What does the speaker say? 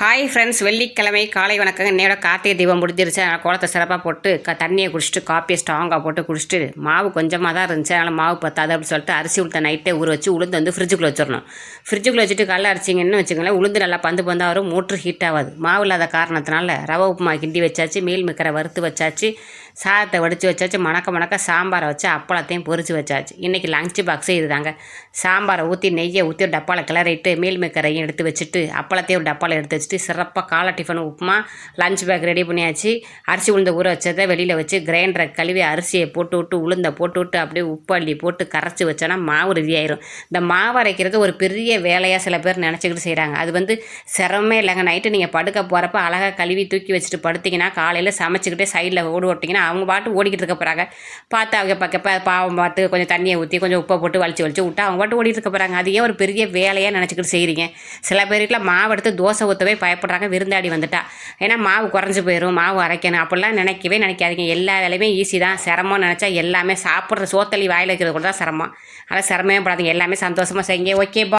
Hi friends வெள்ளிக்கிழமை காலை வணக்கங்க. என்னையோட கார்த்திகை தீபம் முடிஞ்சிருச்சு. அதனால் குளத்தை சிறப்பாக போட்டு க தண்ணியை குடிச்சிட்டு காப்பியை ஸ்ட்ராங்காக போட்டு குடிச்சிட்டு மாவு கொஞ்சமாக தான் இருந்துச்சு. அதனால் மாவு பத்தாது அப்படின்னு சொல்லிட்டு அரிசி உளுத்த நைட்டே ஊற வச்சு உளுந்து வந்து ஃப்ரிட்ஜுக்குள்ளே வச்சிடணும். ஃப்ரிட்ஜுக்குள்ளே வச்சுட்டு கல்ல அரிச்சிங்கன்னு வச்சுக்கோங்களேன் உளுந்து நல்லா பந்து பந்தாக வரும் மோட்ரு ஹீட் ஆகாது. மாவு இல்லாத காரணத்தினால ரவை உப்புமா கிண்டி வச்சாச்சு மீல் மிக்கிற வறுத்து வச்சாச்சு. சாதத்தை வடித்து வச்சாச்சு மணக்க மணக்க சாம்பாரை வச்சு அப்பளத்தையும் பொரிச்சு வச்சாச்சு. இன்றைக்கி லஞ்ச் பாக்ஸு இதுதாங்க. சாம்பாரை ஊற்றி நெய்யை ஊற்றி டப்பாவில் கிளறிட்டு மீல் மேக்கரையும் எடுத்து வச்சுட்டு அப்பளத்தையும் ஒரு டப்பாவில் எடுத்து வச்சுட்டு சிறப்பாக காலை tiffin upma lunch pack ready பண்ணியாச்சு. அரிசி உளுந்த ஊற வச்சதை வெளியில் வச்சு கிரைண்டரை கழுவி அரிசியை போட்டு விட்டு உளுந்தை போட்டு விட்டு அப்படியே உப்பு அள்ளி போட்டு கரைச்சி வச்சோன்னா மாவு ரெடி ஆயிரும். இந்த மாவு அரைக்கிறது ஒரு பெரிய வேலையாக சில பேர் நினச்சிக்கிட்டு செய்கிறாங்க அது வந்து சிரமமே இல்லைங்க. நைட்டு நீங்கள் படுக்க போகிறப்ப அழகாக கழுவி தூக்கி வச்சுட்டு படுத்திங்கன்னா காலையில் சமைச்சிக்கிட்டே சைடில் ஓடு ஓட்டிங்கன்னா அவங்க பாட்டு ஓடிக்கிட்டு இருக்க போகிறாங்க பார்த்து அவங்க பக்கப்ப பாவம் பார்த்து கொஞ்சம் தண்ணியை ஊற்றி கொஞ்சம் உப்பை போட்டு வலிச்சு வலிச்சு விட்டா அவங்க பாட்டு ஓடிட்டு இருக்க போகிறாங்க அது ஏன் ஒரு பெரிய வேலையாக நினச்சிக்கிட்டு செய்கிறீங்க சில பேருக்குலாம் மாவு எடுத்து தோசை ஊற்றவே பயப்படுறாங்க. விருந்தாடி வந்துட்டா. ஏன்னா மாவு குறைஞ்சி போயிடும் மாவு அரைக்கணும். அப்படிலாம் நினைக்கவே நினைக்காதீங்க. எல்லா வேலையுமே ஈஸி தான். சிரமம் நினச்சா எல்லாமே சாப்பிட்ற சோத்தலி வாயில் வைக்கிறது கூட தான் சிரமம். அதனால் சிரமமே படாதீங்க. எல்லாமே சந்தோஷமாக செய்யுங்க. ஓகே